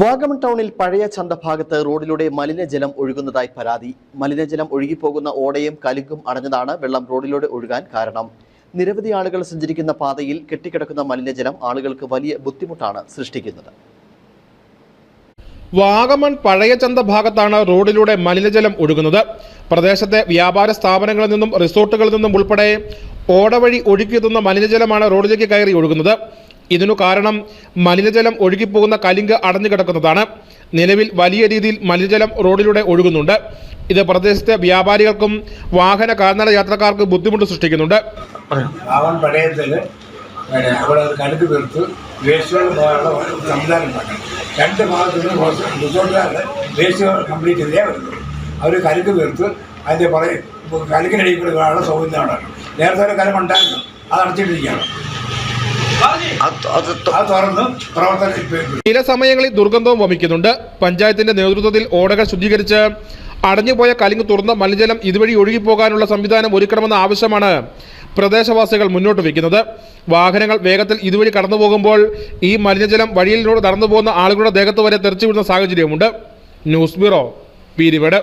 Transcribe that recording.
വാഗമൺ ടൗണിൽ പഴയ ചന്ത ഭാഗത്ത് റോഡിലൂടെ മലിനജലം ഒഴുകുന്നതായി പരാതി. മലിനജലം ഒഴുകിപ്പോകുന്ന ഓടയും കലുങ്കും അടഞ്ഞതാണ് വെള്ളം റോഡിലൂടെ ഒഴുകാൻ കാരണം. നിരവധി ആളുകൾ സഞ്ചരിക്കുന്ന പാതയിൽ കെട്ടിക്കിടക്കുന്ന മലിനജലം ആളുകൾക്ക് വലിയ ബുദ്ധിമുട്ടാണ് സൃഷ്ടിക്കുന്നത്. വാഗമൺ പഴയ ചന്ത ഭാഗത്താണ് റോഡിലൂടെ മലിനജലം ഒഴുകുന്നത്. പ്രദേശത്തെ വ്യാപാര സ്ഥാപനങ്ങളിൽ നിന്നും റിസോർട്ടുകളിൽ നിന്നും ഉൾപ്പെടെ ഓടവഴി ഒഴുക്കിയെത്തുന്ന മലിനജലമാണ് റോഡിലേക്ക് കയറി ഒഴുകുന്നത്. ഇതിനു കാരണം മലിനജലം ഒഴുകിപ്പോകുന്ന കലിങ്ക് അടഞ്ഞു കിടക്കുന്നതാണ്. നിലവിൽ വലിയ രീതിയിൽ മലിനജലം റോഡിലൂടെ ഒഴുകുന്നുണ്ട്. ഇത് പ്രദേശത്തെ വ്യാപാരികൾക്കും വാഹന കാൽനട യാത്രക്കാർക്ക് ബുദ്ധിമുട്ട് സൃഷ്ടിക്കുന്നുണ്ട്. അവൻ പഴയത്തിൽ പിന്നെ അവിടെ അത് കടുക്ക് തീർത്ത് വേസ്റ്റുകൾ പോകാനുള്ള സംവിധാനം ഉണ്ടാക്കണം രണ്ട് ഭാഗത്തുനിന്ന് കുറച്ച് റിസോർട്ടുകാരുടെ വേസ്റ്റുകൾ കംപ്ലീറ്റ് ചെയ്തേ അവർ കരുക്ക് തീർത്ത് അതിന്റെ പറയും കലുക്കിനടിയിൽ കൂടെ സൗകര്യം ഉണ്ടാക്കണം നേരത്തെ ഒരു കലം ഉണ്ടായിരുന്നു അത് അടച്ചിട്ടിരിക്കുകയാണ് അത് തുറന്ന് പ്രവർത്തനം ഇപ്പം ചില സമയങ്ങളിൽ ദുർഗന്ധവും വമിക്കുന്നുണ്ട്. പഞ്ചായത്തിന്റെ നേതൃത്വത്തിൽ ഓടകൾ ശുദ്ധീകരിച്ച് അടഞ്ഞുപോയ കലിങ് തുറന്ന മലിനജലം ഇതുവഴി ഒഴുകിപ്പോകാനുള്ള സംവിധാനം ഒരുക്കണമെന്ന ആവശ്യമാണ് പ്രദേശവാസികൾ മുന്നോട്ട് വയ്ക്കുന്നത്. വാഹനങ്ങൾ വേഗത്തിൽ ഇതുവഴി കടന്നു പോകുമ്പോൾ ഈ മലിനജലം വഴിയിലൂടെ നടന്നു പോകുന്ന ആളുകളുടെ ദേഹത്ത് വരെ തെറിച്ചു വിടുന്ന സാഹചര്യമുണ്ട് ന്യൂസ് ബ്യൂറോ പീരിവേട്.